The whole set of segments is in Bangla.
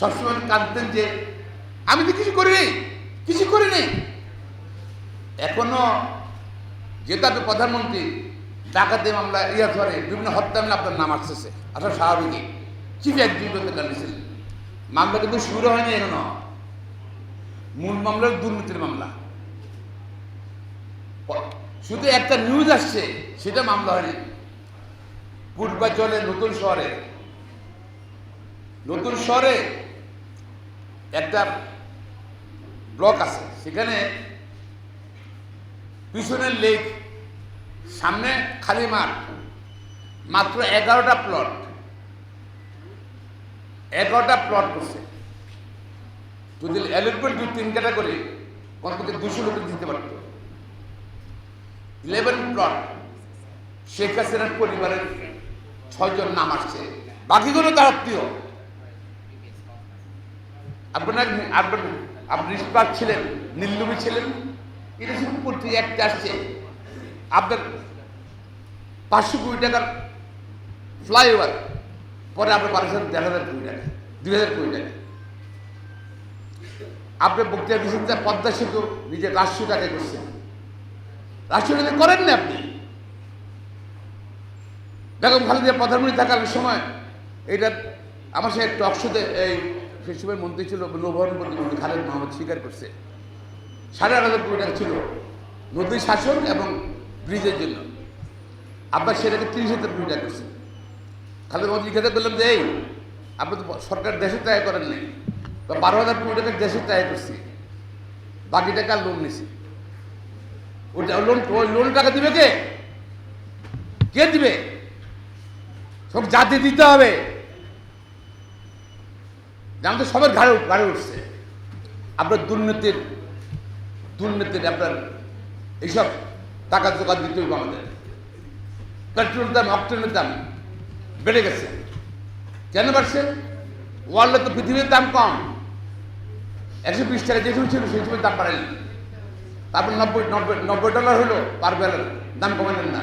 সবসময় কাঁদতেন যে, আমি তো কিছু করি করিনি কিছু করিনি এখনও যেহেতু আপনি প্রধানমন্ত্রী ডাকাতে মামলা, ইয়া ধরে, বিভিন্ন হত্যা মামলা আপনার নাম আসতেছে আসলে স্বাভাবিকই। চিফ এক্সিকিউটিভ কন্ডিশন মামলা কিন্তু শুরু হয়নি এখনও। মূল মামলা দুর্নীতির মামলা। শুধু একটা নিউজ আসছে, সেটা মামলা হয়নি। পূর্বাঞ্চলে নতুন শহরে। নতুন শহরে একটা ব্লক আছে, সেখানে পিছনের লেক, সামনে খালি মাঠ, মাত্র এগারোটা প্লট এগারোটা প্লট করছে। যদি অ্যালোটমেন্ট যদি তিন ক্যাটাগরি কমপক্ষে দুশো লোক দিতে পারত? ইলেভেন প্লট শেখ হাসিনার পরিবারের ছয়জন নাম আসছে। বাকিগুলো তার আত্মীয়। আপনার আপনার আপনি নিষ্পাক ছিলেন নীললুমি ছিলেন, এটা শুধু পত্রিকা একটা আসছে। আপনার পাঁচশো কোটি টাকার ফ্লাইওভার, পরে আপনার পাঠিয়েছেন দেড় হাজার কোটি টাকা, দুই হাজার কোটি টাকা। আপনি বক্তৃতা দিয়েছেন যে পদ্মা সেতু নিজের রাষ্ট্রীয় টাকা করছেন। রাষ্ট্রীয় টাকা করেন না আপনি। বেগম খালেদা প্রধানমন্ত্রী থাকার সময় এটা আমার সাথে টক শোতে এই সেই সময় মন্ত্রী ছিল নৌবহন প্রতিমন্ত্রী খালেদ মোহাম্মদ স্বীকার করছে। সাড়ে আট হাজার কোটি টাকা ছিল নদী শাসন এবং ব্রিজের জন্য। আবার সেটাকে তিরিশ হাজার কোটি টাকা করছে। খালেদ মোহাম্মদ জিজ্ঞাসা করলাম যে, এই, আপনি তো সরকার দেশের টাকা করেন নাই। বা বারো হাজার কোটি টাকা দেশের টাকা করছি। বাকি টাকা লোন নিছি। ওটা লোন লোন টাকা দিবে কে? কে দিবে? সব জাতি দিতে হবে। জানতে সবার ঘাড়ে ঘাড়ে উঠছে। আপনার দুর্নীতির দুর্নীতির আপনার এইসব টাকা জোগাড় দিতে হবে আমাদের। পেট্রোলের দাম অক্টেনের দাম বেড়ে গেছে। কেন বাড়ছে? ওয়ার্ল্ডে তো পৃথিবীর দাম কম। একশো বিশ টাকা যে সময় ছিল, সেই সময় দাম বাড়ালেন তারপর নব্বই নব্বই নব্বই ডলার হলো পার ব্যালের দাম কমালেন না।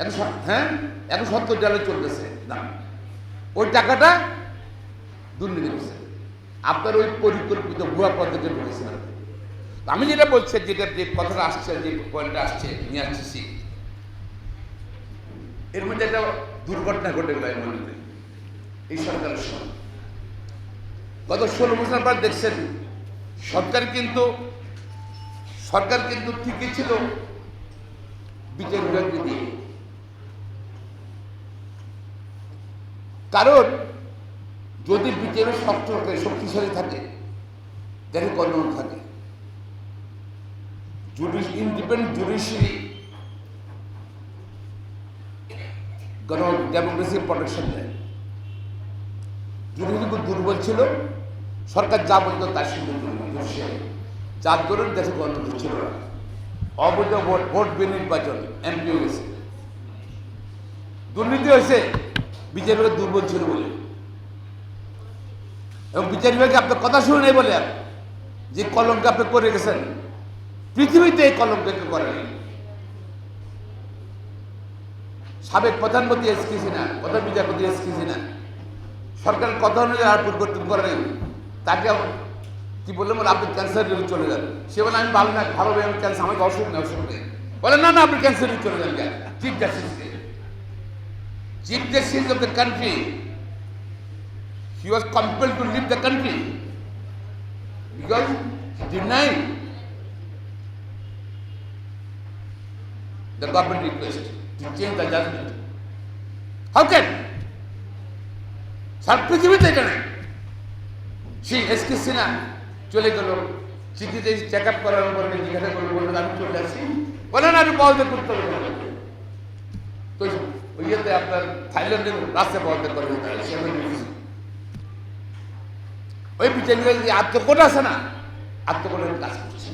এখন হ্যাঁ? এখন সত্তর ডলার চলতেছে দাম। ওই টাকাটা দুর্নীতি করছে। আপনার ওই পরিকল্পিত ভুয়া পদ্ধতি ঢুকেছে না আমি যেটা বলছি, যেটা যে কথাটা আসছে, যে পয়েন্টটা আসছে, নিয়ে আসছি এর মধ্যে একটা দুর্ঘটনা ঘটে গেল মনে এই সরকারের সময় গত ষোলো বছর পর দেখছেন, সরকার কিন্তু সরকার কিন্তু ঠিকই ছিল বিচার বিভাগকে দিয়ে। কারণ যদি বিচারে শক্ত থাকে শক্তিশালী থাকে দেখে কর্ম থাকে। ইন্ডিপেন্ডেন্ট জুডিশিয়ারি গণ ডেমোক্রেসি প্রোটেকশন দেয় জুডিশিয়ারি খুব দুর্বল ছিল, সরকার যা বলতো তার সঙ্গে যার দরুন দেশে গণতন্ত্র ছিল না। অবৈধ ভোট ভোট বিনির্বাচন এমপি হয়েছে। দুর্নীতি হয়েছে বিভাগ দুর্বল ছিল বলে। এবং বিচার বিভাগে আপনার কথা শুনে নেই বলে যে কলঙ্ক আপনি করে গেছেন। পৃথিবীতে এই কলঙ্ককে করেনি সাবেক প্রধানমন্ত্রী এস কে সিনহা, প্রধান বিচারপতি এস কে সিনহা সরকারের কথা অনুযায়ী আর পরিবর্তন করেন তাকে কি বললাম বলে আপনি ক্যান্সার রোগে চলে যান। সে বলে, আমি ভালো না, ভালো আমি ক্যান্সার আমাকে অসুখ নেই অসুখ নেই। বলে, না না, আপনি ক্যান্সার রোগে চলে যান chief জাস্টিসকে chief justice of the country he was compelled to leave the country because he denied the government request to change the judgment. How can? সার পৃথিবীতে এটা নেই সেই এস কে সিনহা চলে গেল চিঠিতে চেক আপ করার পর জিজ্ঞাসা করল বলল আমি চলে আসছি বলে না আমি পদত্যাগ করতে হবে তো ওই ইয়েতে আপনার থাইল্যান্ডের রাস্তায় পদত্যাগ করে সেখানে গেছি। ওই যে আত্মকোট আছে না? আত্মকোটের কাজ করছে।